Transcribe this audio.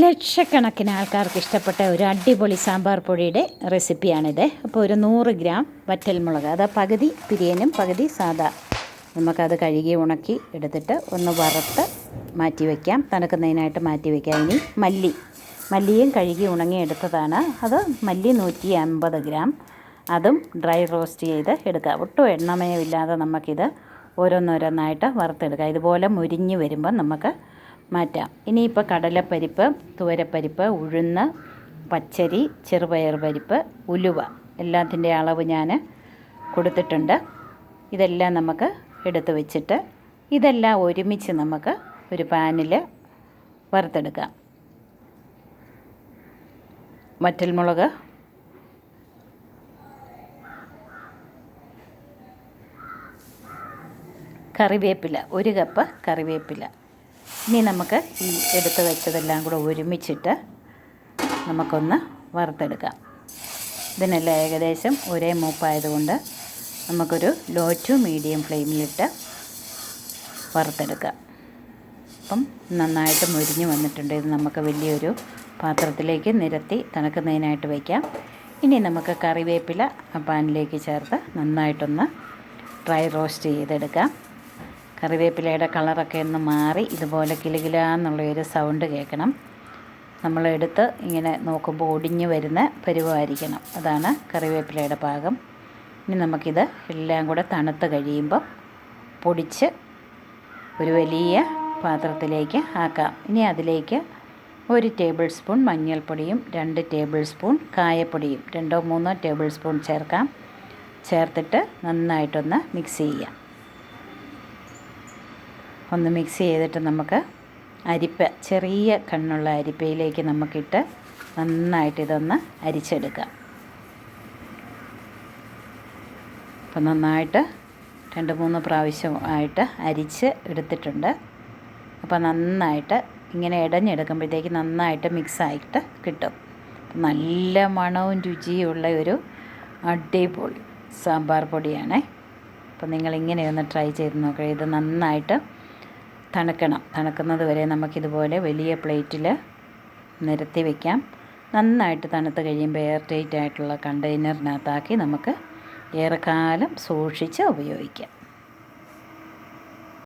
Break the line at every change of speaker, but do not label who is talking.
ലക്ഷക്കണക്കിന് ആൾക്കാർക്ക് ഇഷ്ടപ്പെട്ട ഒരു അടിപൊളി സാമ്പാർ പൊടിയുടെ റെസിപ്പിയാണിത്. അപ്പോൾ ഒരു നൂറ് ഗ്രാം വറ്റൽമുളക് അത് പകുതി പിരിയനും പകുതി സാദാ നമുക്കത് കഴുകി ഉണക്കി എടുത്തിട്ട് ഒന്ന് വറുത്ത് മാറ്റി വയ്ക്കാം തണുക്കുന്നതിനായിട്ട് മാറ്റി വയ്ക്കാം ഇനി മല്ലി മല്ലിയും കഴുകി ഉണങ്ങി എടുത്തതാണ്. അത് മല്ലി നൂറ്റി അമ്പത് ഗ്രാം. അതും ഡ്രൈ റോസ്റ്റ് ചെയ്ത് എടുക്കുക ഒട്ടും എണ്ണമയമില്ലാതെ നമുക്കിത് ഓരോന്നോരോന്നായിട്ട് വറുത്തെടുക്കുക ഇതുപോലെ മുരിഞ്ഞ് വരുമ്പോൾ നമുക്ക് മാറ്റാം. ഇനിയിപ്പോൾ കടലപ്പരിപ്പ് തുവരപ്പരിപ്പ് ഉഴുന്ന് പച്ചരി ചെറുപയർ പരിപ്പ് ഉലുവ. എല്ലാത്തിന്റെ അളവ് ഞാൻ കൊടുത്തിട്ടുണ്ട്. ഇതെല്ലാം നമുക്ക് എടുത്ത് വെച്ചിട്ട് ഇതെല്ലാം ഒരുമിച്ച് നമുക്ക് ഒരു പാനിൽ വറുത്തെടുക്കാം. വറ്റൽമുളക് കറിവേപ്പില. ഒരു കപ്പ് കറിവേപ്പില. ഇനി നമുക്ക് ഈ എടുത്ത് വെച്ചതെല്ലാം കൂടെ ഒരുമിച്ചിട്ട് നമുക്കൊന്ന് വറുത്തെടുക്കാം. ഇതിനെല്ലാം ഏകദേശം ഒരേ മൂപ്പായതുകൊണ്ട് നമുക്കൊരു ലോ ടു മീഡിയം ഫ്ലെയിമിലിട്ട് വറുത്തെടുക്കാം. അപ്പം നന്നായിട്ട് മുരിഞ്ഞ് വന്നിട്ടുണ്ട്. ഇത് നമുക്ക് വലിയൊരു പാത്രത്തിലേക്ക് നിരത്തി തണുക്കുന്നതിനായിട്ട് വയ്ക്കാം ഇനി നമുക്ക് കറിവേപ്പില പാനിലേക്ക് ചേർത്ത് നന്നായിട്ടൊന്ന് ഡ്രൈ റോസ്റ്റ് ചെയ്തെടുക്കാം. കറിവേപ്പിലയുടെ കളറൊക്കെ ഒന്ന് മാറി ഇതുപോലെ കിലുകിലാന്നുള്ളൊരു സൗണ്ട് കേൾക്കണം. നമ്മളെടുത്ത് ഇങ്ങനെ നോക്കുമ്പോൾ ഒടിഞ്ഞു വരുന്ന പരുവമായിരിക്കണം അതാണ് കറിവേപ്പിലയുടെ പാകം. ഇനി നമുക്കിത് എല്ലാം കൂടെ തണുത്ത് കഴിയുമ്പം പൊടിച്ച് ഒരു വലിയ പാത്രത്തിലേക്ക് ആക്കാം. ഇനി അതിലേക്ക് ഒരു ടേബിൾ സ്പൂൺ മഞ്ഞൾപ്പൊടിയും രണ്ട് ടേബിൾ സ്പൂൺ കായപ്പൊടിയും രണ്ടോ മൂന്നോ ടേബിൾ സ്പൂൺ ചേർക്കാം. ചേർത്തിട്ട് നന്നായിട്ടൊന്ന് മിക്സ് ചെയ്യാം. ഒന്ന് മിക്സ് ചെയ്തിട്ട് നമുക്ക് അരിപ്പ ചെറിയ കണ്ണുള്ള അരിപ്പയിലേക്ക് നമുക്കിട്ട് നന്നായിട്ട് ഇതൊന്ന് അരിച്ചെടുക്കാം. അപ്പം നന്നായിട്ട് രണ്ട് മൂന്ന് പ്രാവശ്യം ആയിട്ട് അരിച്ച് എടുത്തിട്ടുണ്ട്. അപ്പോൾ നന്നായിട്ട് ഇങ്ങനെ ഇടഞ്ഞെടുക്കുമ്പോഴത്തേക്ക് നന്നായിട്ട് മിക്സായിട്ട് കിട്ടും. നല്ല മണവും രുചിയുള്ള ഒരു അടിപൊളി സാമ്പാർ പൊടിയാണേ. അപ്പോൾ നിങ്ങളിങ്ങനെ ഒന്ന് ട്രൈ ചെയ്ത് നോക്കുക ഇത് നന്നായിട്ട് തണുക്കണം. തണുക്കുന്നത് വരെ നമുക്കിതുപോലെ വലിയ പ്ലേറ്റിൽ നിരത്തി വയ്ക്കാം നന്നായിട്ട് തണുത്ത് കഴിയുമ്പോൾ എയർ ടൈറ്റ് ആയിട്ടുള്ള കണ്ടെയ്നറിനകത്താക്കി നമുക്ക് ഏറെക്കാലം സൂക്ഷിച്ച് ഉപയോഗിക്കാം.